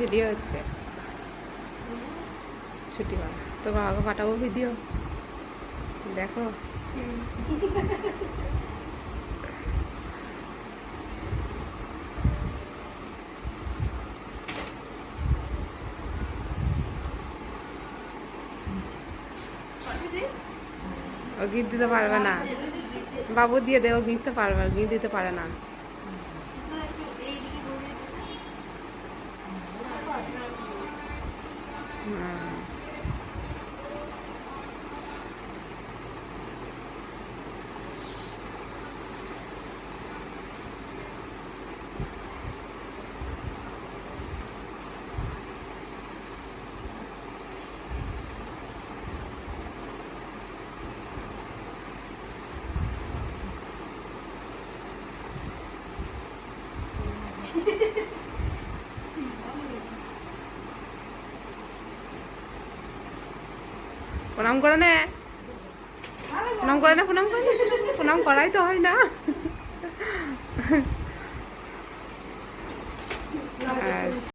Video হচ্ছে। ছুটি মা তো বাবাকে পাঠাবো ভিডিও দেখো। ও গিট দিতে পারবে না। বাবু দিয়ে দে ও গিটতে পারবে গিট দিতে পারে না। Mm. প্রণাম করে নে। প্রণাম করে না প্রণাম করে প্রণাম করাই তো হয় না।